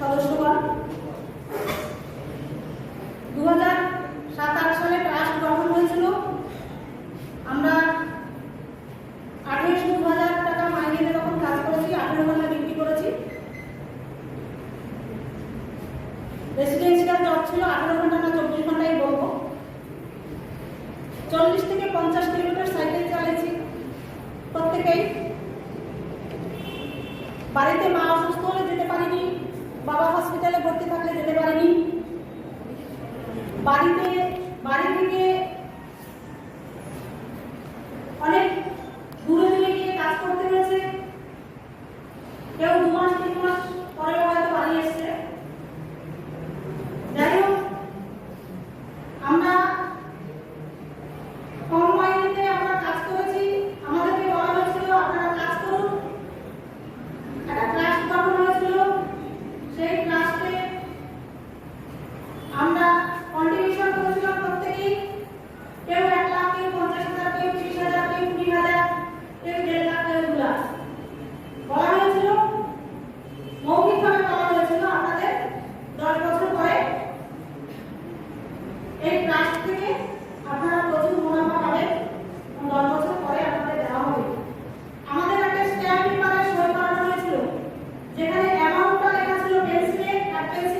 সদস্যগণ দু হাজার সাত আট সালে ট্রাস্ট গঠন হয়েছিল আমরা আঠেরোশো দু হাজার টাকা মাইনে তখন কাজ করেছি আঠেরো ঘণ্টা ডিউটি করেছি রেসিডেন্সিয়াল জব ছিল আঠেরো ঘণ্টা না চব্বিশ ঘন্টাই বলব চল্লিশ থেকে পঞ্চাশ কিলোমিটার সাইকেল চালিয়েছি প্রত্যেকেই বাড়িতে মা অসুস্থ হলে যেতে পারিনি বাবা হসপিটালে ভর্তি থাকলে যেতে পারেনি। বাড়িতে বাড়ি থেকে practice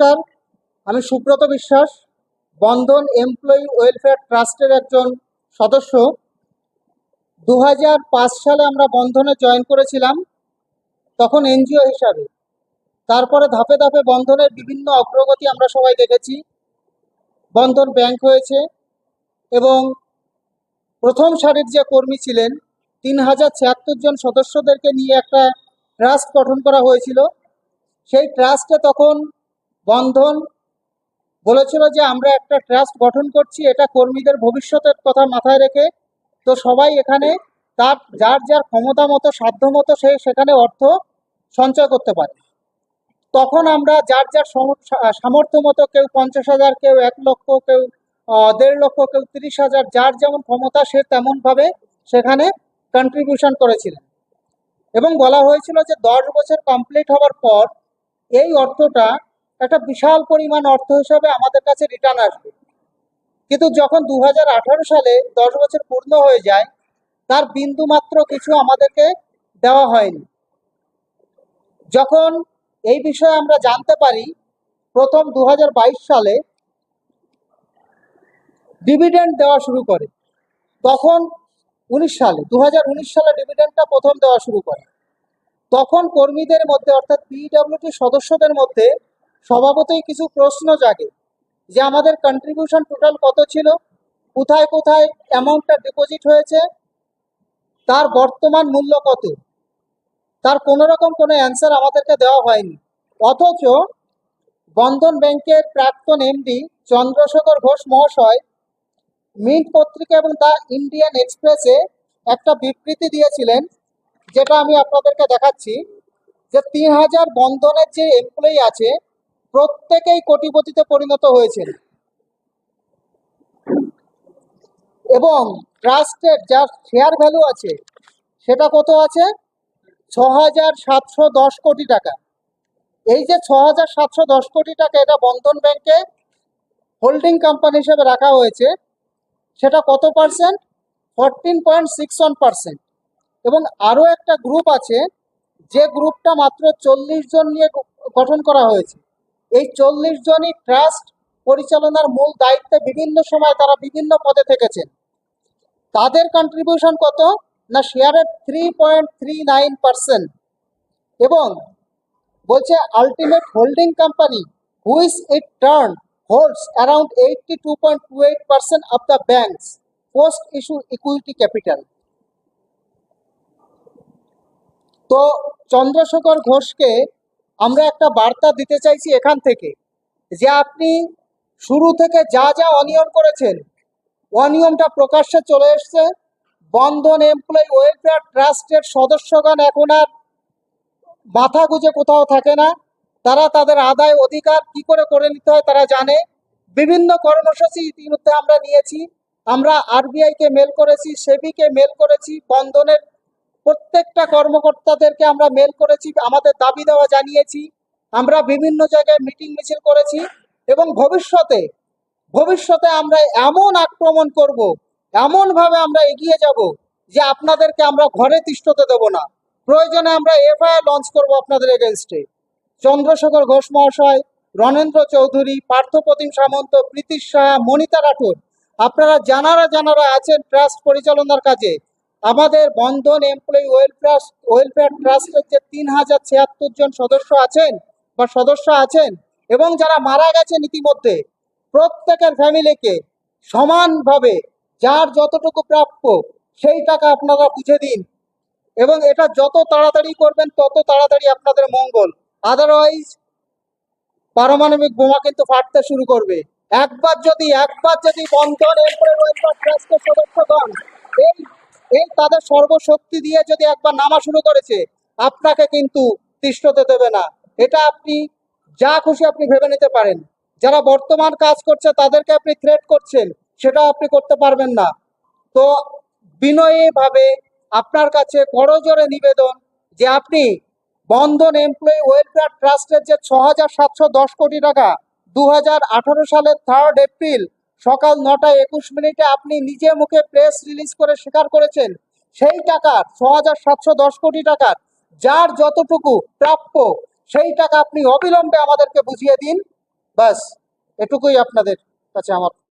নমস্কার আমি সুব্রত বিশ্বাস, বন্ধন এমপ্লয়ি ওয়েলফেয়ার ট্রাস্টের একজন সদস্য। দু হাজার পাঁচ সালে আমরা বন্ধনে জয়েন করেছিলাম, তখন এনজিও হিসাবে। তারপরে ধাপে ধাপে বন্ধনের বিভিন্ন অগ্রগতি আমরা সবাই দেখেছি। বন্ধন ব্যাংক হয়েছে এবং প্রথম সারির যে কর্মী ছিলেন তিন হাজার ছিয়াত্তর জন সদস্যদেরকে নিয়ে একটা ট্রাস্ট গঠন করা হয়েছিল। সেই ট্রাস্টে তখন বন্ধন বলেছিল যে আমরা একটা ট্রাস্ট গঠন করছি, এটা কর্মীদের ভবিষ্যতের কথা মাথায় রেখে। তো সবাই এখানে তার, যার যার ক্ষমতা মতো, সাধ্য মতো সে সেখানে অর্থ সঞ্চয় করতে পারে। তখন আমরা যার যার সম- সামর্থ্য মতো কেউ পঞ্চাশ হাজার, কেউ এক লক্ষ, কেউ দেড় লক্ষ, কেউ তিরিশ হাজার, যার যেমন ক্ষমতা সে তেমনভাবে সেখানে কন্ট্রিবিউশন করেছিলেন। এবং বলা হয়েছিল যে দশ বছর কমপ্লিট হওয়ার পর এই অর্থটা একটা বিশাল পরিমাণ অর্থ হিসাবে আমাদের কাছে রিটার্ন আসবে। কিন্তু যখন দু হাজার আঠারো সালে দশ বছর পূর্ণ হয়ে যায়, তার বিন্দু মাত্র কিছু আমাদেরকে দেওয়া হয়নি। যখন এই বিষয়ে আমরা জানতে পারি, প্রথম দুহাজার বাইশ সালে ডিভিডেন্ড দেওয়া শুরু করে। তখন উনিশ সালে দু হাজার উনিশ সালে ডিভিডেন্ডটা প্রথম দেওয়া শুরু করে। তখন কর্মীদের মধ্যে, অর্থাৎ পিডব্লিউটি সদস্যদের মধ্যে স্বভাবতই কিছু প্রশ্ন জাগে, যে আমাদের কন্ট্রিবিউশন টোটাল কত ছিল? কোথায় কোথায় অ্যামাউন্টটা ডিপোজিট হয়েছে? তার বর্তমান মূল্য কত? তার কোনো রকম কোনো অ্যান্সার আমাদেরকে দেওয়া হয়নি। অথচ বন্ধন ব্যাংকের প্রাক্তন এমডি চন্দ্রশেখর ঘোষ মহাশয় মিন্ট পত্রিকা এবং দ্য ইন্ডিয়ান এক্সপ্রেসে একটা বিবৃতি দিয়েছিলেন, যেটা আমি আপনাদেরকে দেখাচ্ছি, যে তিন হাজার বন্ধনের যে এমপ্লয়ি আছে প্রত্যেকেই কোটিপতিতে পরিণত হয়েছেন। এবং ট্রাস্টের যা শেয়ার ভ্যালু আছে, সেটা কত আছে? ছ হাজার সাতশো দশ কোটি টাকা। এই যে ছ হাজার সাতশো দশ কোটি টাকা এটা বন্ধন ব্যাংকে হোল্ডিং কোম্পানি হিসেবে রাখা হয়েছে, সেটা কত percent? Fourteen point six one percent. এবং আরও একটা গ্রুপ আছে, যে গ্রুপটা মাত্র চল্লিশ জন নিয়ে গঠন করা হয়েছে। এই চল্লিশ জনই ট্রাস্ট পরিচালনার মূল দায়িত্বে বিভিন্ন সময় তারা বিভিন্ন পদে থেকেছেন। তাদের কন্ট্রিবিউশন কত? না শেয়ারের three point three nine percent এবং বলছে ultimate holding company which it turn holds around eighty two point two eight percent of the banks post issue equity capital তো চন্দ্রশেখর ঘোষকে আমরা একটা বার্তা দিতে চাইছি এখান থেকে যে আপনি শুরু থেকে যা যা অনিয়ম করেছেন, অনিয়মটা প্রকাশ্যে চলে এসছে। বন্ধন এমপ্লয়ি ওয়েলফেয়ার ট্রাস্টের সদস্যগণ এখন আর মাথা গুজে কোথাও থাকে না। তারা তাদের আদায় অধিকার কি করে করে নিতে হয় তারা জানে। বিভিন্ন কর্মসূচি ইতিমধ্যে আমরা নিয়েছি। আমরা আরবিআই কে মেল করেছি সেবিকে মেল করেছি, বন্ধনের প্রত্যেকটা কর্মকর্তাদেরকে আমরা মেল করেছি, আমাদের দাবি দেওয়া জানিয়েছি, আমরা বিভিন্ন জায়গায় মিটিং মিছিল করেছি এবং ভবিষ্যতে ভবিষ্যতে আমরা এমন আক্রমণ করব এমন ভাবে আমরা এগিয়ে যাব যে আপনাদেরকে আমরা ঘরে তিষ্ঠতে দেব না। প্রয়োজনে আমরা এফআইআর লঞ্চ করব আপনাদের এগেনস্টে চন্দ্রশেখর ঘোষ মহাশয়, রণেন্দ্র চৌধুরী পার্থপ্রতিম সামন্ত, প্রীতিশ সাহা, মনিতা রাঠোর, আপনারা জানারা জানারা আছেন ট্রাস্ট পরিচালনার কাজে। আমাদের বন্ধন এমপ্লয়ি ওয়েলফেয়ার ওয়েলফেয়ার ট্রাস্টের যে তিন হাজার ছিয়াত্তর জন সদস্য আছেন বা সদস্য আছেন এবং যারা মারা গেছেন ইতিমধ্যে, প্রত্যেকের ফ্যামিলিকে সমানভাবে যার যতটুকু প্রাপ্য সেই টাকা আপনারা বুঝে দিন এবং এটা যত তাড়াতাড়ি করবেন তত তাড়াতাড়ি আপনাদের মঙ্গল। আদারওয়াইজ পারমাণবিক বোমা কিন্তু ফাটতে শুরু করবে। একবার যদি একবার যদি বন্ধন এমপ্লয়ি ওয়েলফেয়ার এই তাদের সর্বশক্তি দিয়ে যদি একবার নামা শুরু করেছে, আপনাকে কিন্তু তিষ্ঠতে দেবে না। এটা আপনি যা খুশি আপনি ভেবে নিতে পারেন। যারা বর্তমান কাজ করছে, তাদেরকে আপনি থ্রেট করছেন সেটা আপনি করতে পারবেন না। তো বিনয়ীভাবে আপনার কাছে করজোরে নিবেদন যে আপনি বন্ধন এমপ্লয়ি ওয়েলফেয়ার ট্রাস্টের যে ছ হাজার সাতশো দশ কোটি টাকা দু হাজার আঠারো সালের থার্ড এপ্রিল সকাল নটা একুশ মিনিটে আপনি নিজে মুখে প্রেস রিলিজ করে স্বীকার করেছেন সেই টাকা ছ হাজার সাতশো দশ কোটি টাকার, যার যতটুকু প্রাপ্য, সেই টাকা আপনি অবিলম্বে আমাদেরকে বুঝিয়ে দিন। ব্যাস, এটুকুই আপনাদের কাছে আমার